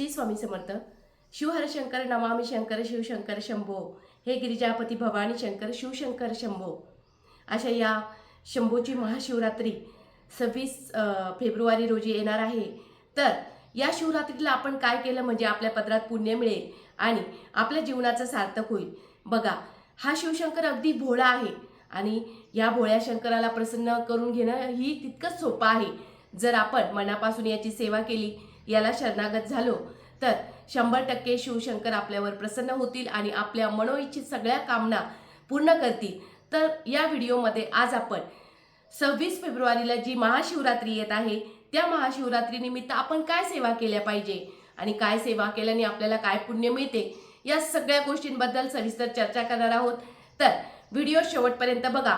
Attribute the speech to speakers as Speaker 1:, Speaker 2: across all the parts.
Speaker 1: श्री स्वामी समर्थ. शिवहर शंकर शंकर शिवशंकर शंभो. हे गिरिजापती भवानी शंकर शिवशंकर शंभो. अशा या शंभोची महाशिवरात्री सव्वीस फेब्रुवारी रोजी येणार आहे. तर या शिवरात्रीला आपण काय केलं म्हणजे आपल्या पदरात पुण्य मिळेल आणि आपल्या जीवनाचं सार्थक होईल. बघा हा शिवशंकर अगदी भोळा आहे आणि या भोळ्या शंकराला प्रसन्न करून घेणं ही तितकंच सोपं आहे. जर आपण मनापासून याची सेवा केली याला शरणागत झालो. तर शंभर टक्के शिवशंकर आपल्यावर प्रसन्न होतील आणि आपल्या मनोइच्छित सगळ्या कामना पूर्ण करतील. तर या व्हिडिओमध्ये आज आपण सव्वीस फेब्रुवारीला जी महाशिवरात्री येत आहे त्या महाशिवरात्रीनिमित्त आपण काय सेवा केल्या पाहिजे आणि काय सेवा केल्याने आपल्याला काय पुण्य मिळते या सगळ्या गोष्टींबद्दल सविस्तर चर्चा करणार आहोत. तर व्हिडिओ शेवटपर्यंत बघा.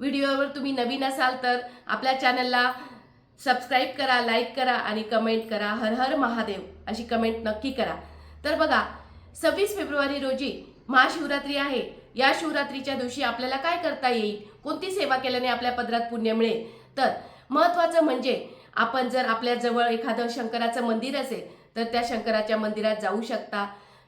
Speaker 1: व्हिडिओवर तुम्ही नवीन असाल तर आपल्या चॅनलला सबस्क्राईब करा लाईक करा आणि कमेंट करा. हर हर महादेव अशी कमेंट नक्की करा. तर बघा सव्वीस फेब्रुवारी रोजी महाशिवरात्री आहे. या शिवरात्रीच्या दिवशी आपल्याला काय करता येईल? कोणती सेवा केल्याने आपल्या पदरात पुण्य मिळेल? तर महत्त्वाचं म्हणजे आपण जर आपल्याजवळ एखादं शंकराचं मंदिर असेल तर त्या शंकराच्या मंदिरात जाऊ शकता.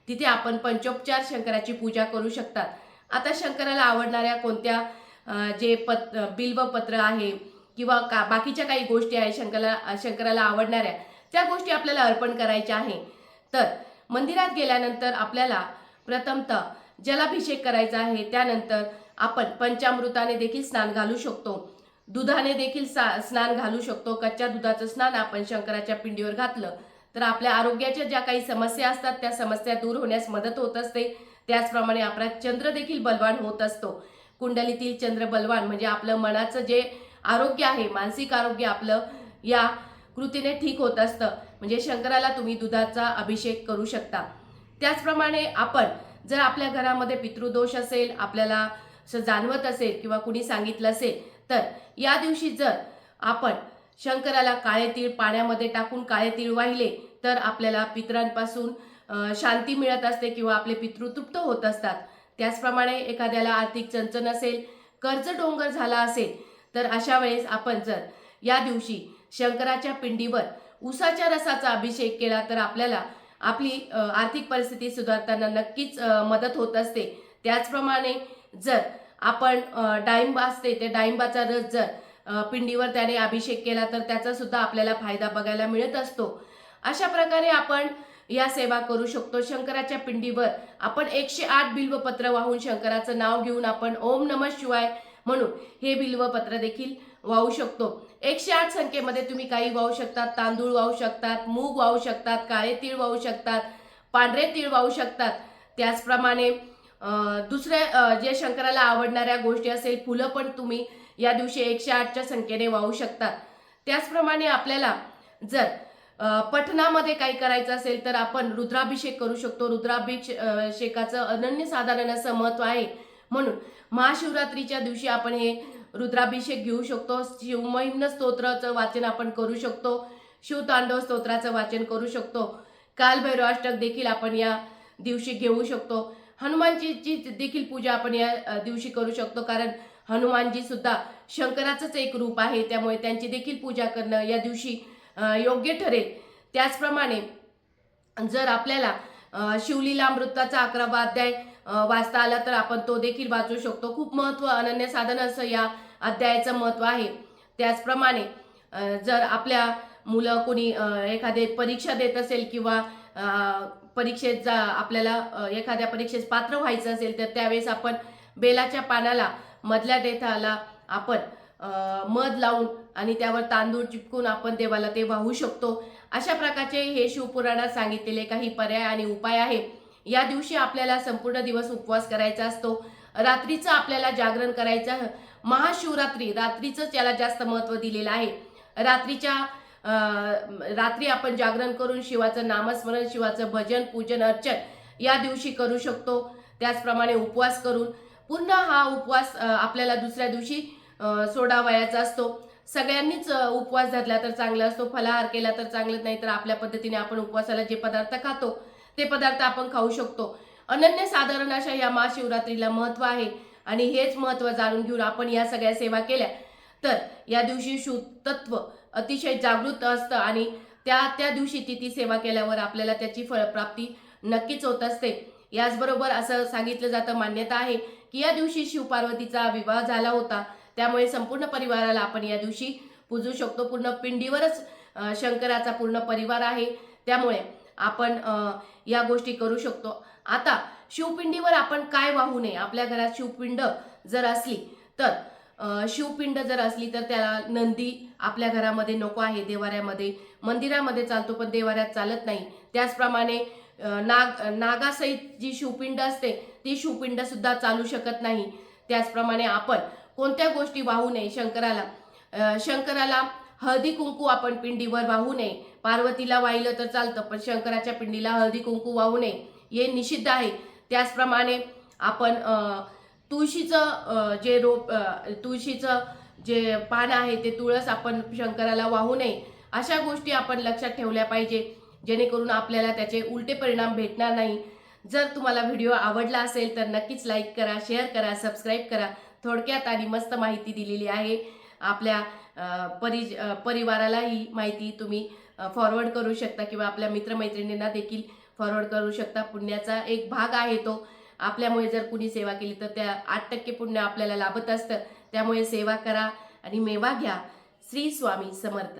Speaker 1: तिथे आपण पंचोपचार शंकराची पूजा करू शकतात आता शंकराला आवडणाऱ्या कोणत्या जे पत बिल्वपत्र आहे किंवा का बाकीच्या काही गोष्टी आहेत शंकराला शंकराला आवडणाऱ्या त्या गोष्टी आपल्याला अर्पण करायच्या आहे. तर मंदिरात गेल्यानंतर आपल्याला प्रथमतः जलाभिषेक करायचा आहे. त्यानंतर आपण पंचामृताने देखील स्नान घालू शकतो. दुधाने देखील सा- स्नान घालू शकतो. कच्च्या दुधाचं स्नान आपण शंकराच्या पिंडीवर घातलं तर आपल्या आरोग्याच्या ज्या काही समस्या असतात त्या समस्या दूर होण्यास मदत होत असते. त्याचप्रमाणे आपला चंद्र देखील बलवान होत असतो. कुंडलीतील चंद्र बलवान म्हणजे आपलं मनाचं जे आरोग्य आहे मानसिक आरोग्य आपलं या कृतीने ठीक होत असतं. म्हणजे शंकराला तुम्ही दुधाचा अभिषेक करू शकता. त्याचप्रमाणे आपण जर आपल्या घरामध्ये पितृदोष असेल आपल्याला असं जाणवत असेल किंवा कुणी सांगितलं असेल तर या दिवशी जर आपण शंकराला काळे तीळ पाण्यामध्ये टाकून काळे तीळ वाहिले तर आपल्याला पितरांपासून शांती मिळत असते किंवा आपले पितृ तृप्त होत असतात. त्याचप्रमाणे एखाद्याला आर्थिक चंचन असेल कर्ज डोंगर झाला असेल तर अशा वेळेस आपण जर या दिवशी शंकराच्या पिंडीवर उसाच्या रसाचा अभिषेक केला तर आपल्याला आपली आर्थिक परिस्थिती सुधारताना नक्कीच मदत होत असते. त्याचप्रमाणे जर आपण डाळिंब असते ते डाळिंबाचा रस जर पिंडीवर त्याने अभिषेक केला तर त्याचा सुद्धा आपल्याला फायदा बघायला मिळत असतो. अशा प्रकारे आपण या सेवा करू शकतो. शंकराच्या पिंडीवर आपण एकशे आठ बिल्वपत्र वाहून शंकराचं नाव घेऊन आपण ओम नम शिवाय म्हणून हे बिल्वपत्र देखील वाहू शकतो. एकशे आठ संख्येमध्ये तुम्ही काही वाहू शकतात. तांदूळ वाहू शकतात मूग वाहू शकतात काळे तीळ वाहू शकतात पांढरे तीळ वाहू शकतात. त्याचप्रमाणे दुसऱ्या जे शंकराला आवडणाऱ्या गोष्टी असेल फुलं पण तुम्ही या दिवशी एकशे आठच्या संख्येने वाहू शकतात. त्याचप्रमाणे आपल्याला जर पठणामध्ये काही करायचं असेल तर आपण रुद्राभिषेक करू शकतो. रुद्राभिषेकाचं अनन्यसाधारण असं महत्त्व आहे. म्हणून महाशिवरात्रीच्या दिवशी आपण हे रुद्राभिषेक घेऊ शकतो. शिवमहिम्न स्तोत्राचं वाचन आपण करू शकतो. शिवतांडव स्तोत्राचं वाचन करू शकतो. कालभैरवाष्टक देखील आपण या दिवशी घेऊ शकतो. हनुमानजीची देखील पूजा आपण या दिवशी करू शकतो. कारण हनुमानजी सुद्धा शंकराचंच एक रूप आहे. त्यामुळे त्यांची देखील पूजा करणं या दिवशी योग्य ठरेल. त्याचप्रमाणे जर आपल्याला शिवलीला अमृताचा अकरावा अध्याय वाचता आला तर आपण तो देखील वाचू शकतो. खूप महत्त्व अनन्यसाधन असं या अध्यायाचं महत्त्व आहे. त्याचप्रमाणे जर आपल्या मुलं कोणी एखादे परीक्षा देत असेल किंवा परीक्षेत जा आपल्याला एखाद्या परीक्षेत पात्र व्हायचं असेल तर त्यावेळेस आपण बेलाच्या पानाला मधल्या देठाला आपण मध लावून आणि त्यावर तांदूळ चिपकून आपण देवाला ते वाहू शकतो. अशा प्रकारचे हे शिवपुराणात सांगितलेले काही पर्याय आणि उपाय आहे या दिवशी आपल्याला संपूर्ण दिवस उपवास करायचा असतो. रात्रीचं आपल्याला जागरण करायचं महाशिवरात्री रात्रीचंच याला जास्त महत्त्व दिलेलं आहे. रात्रीच्या रात्री आपण जागरण करून शिवाचं नामस्मरण शिवाचं भजन पूजन अर्चन या दिवशी करू शकतो. त्याचप्रमाणे उपवास करून पुन्हा हा उपवास आपल्याला दुसऱ्या दिवशी सोडावयाचा असतो. सगळ्यांनीच उपवास धरला तर चांगला असतो. फलाहार केला तर चांगलं नाही तर आपल्या पद्धतीने आपण उपवासाला जे पदार्थ खातो ते पदार्थ आपण खाऊ शकतो. अनन्य साधारण अशा या महाशिवरात्रीला महत्त्व आहे. आणि हेच महत्त्व जाणून घेऊन आपण या सगळ्या सेवा केल्या. तर या दिवशी शिवतत्व अतिशय जागृत असतं आणि त्या त्या दिवशी तिथी सेवा केल्यावर आपल्याला त्याची फळप्राप्ती नक्कीच होत असते. याचबरोबर असं सांगितलं जातं मान्यता आहे की या दिवशी शिवपार्वतीचा विवाह झाला होता. त्यामुळे संपूर्ण परिवाराला आपण या दिवशी पूजू शकतो. पूर्ण पिंडीवरच शंकराचा पूर्ण परिवार आहे. त्यामुळे आपण या गोष्टी करू शकतो. आता शिवपिंडीवर आपण काय वाहू नये? आपल्या घरात शिवपिंड जर असली तर शिवपिंड जर असली तर त्याला नंदी आपल्या घरामध्ये नको आहे देवाऱ्यामध्ये. मंदिरामध्ये चालतो पण देवाऱ्यात चालत नाही. त्याचप्रमाणे नाग नागासहित जी शिवपिंड असते ती शिवपिंड सुद्धा चालू शकत नाही. त्याचप्रमाणे आपण कोणत्या गोष्टी वाहू नये? शंकराला शंकराला हळदी कुंकू आपण पिंडीवर वाहू नये. पार्वतीला वाहिलं तर चालतं पण शंकराच्या पिंडीला हळदी कुंकू वाहू नये. हे निषिद्ध आहे. त्याचप्रमाणे आपण तुळशीचं जे रोप तुळशीचं जे पान आहे ते तुळस आपण शंकराला वाहू नये. अशा गोष्टी आपण लक्षात ठेवल्या पाहिजे जेणेकरून आपल्याला त्याचे उलटे परिणाम भेटणार नाही. जर तुम्हाला व्हिडिओ आवडला असेल तर नक्कीच लाईक करा शेअर करा सबस्क्राईब करा. थोडक्यात आणि मस्त माहिती दिलेली आहे. आपल्या परिज परि परिवाराला ही माहिती तुम्ही फॉरवर्ड करू शकता किंवा आपल्या मित्रमैत्रिणींना देखील फॉरवर्ड करू शकता. पुण्याचा एक भाग आहे तो. आपल्यामुळे जर कुणी सेवा केली तर त्या आठ टक्के पुण्य आपल्याला लाभत असतं. त्यामुळे सेवा करा आणि मेवा घ्या. श्री स्वामी समर्थ.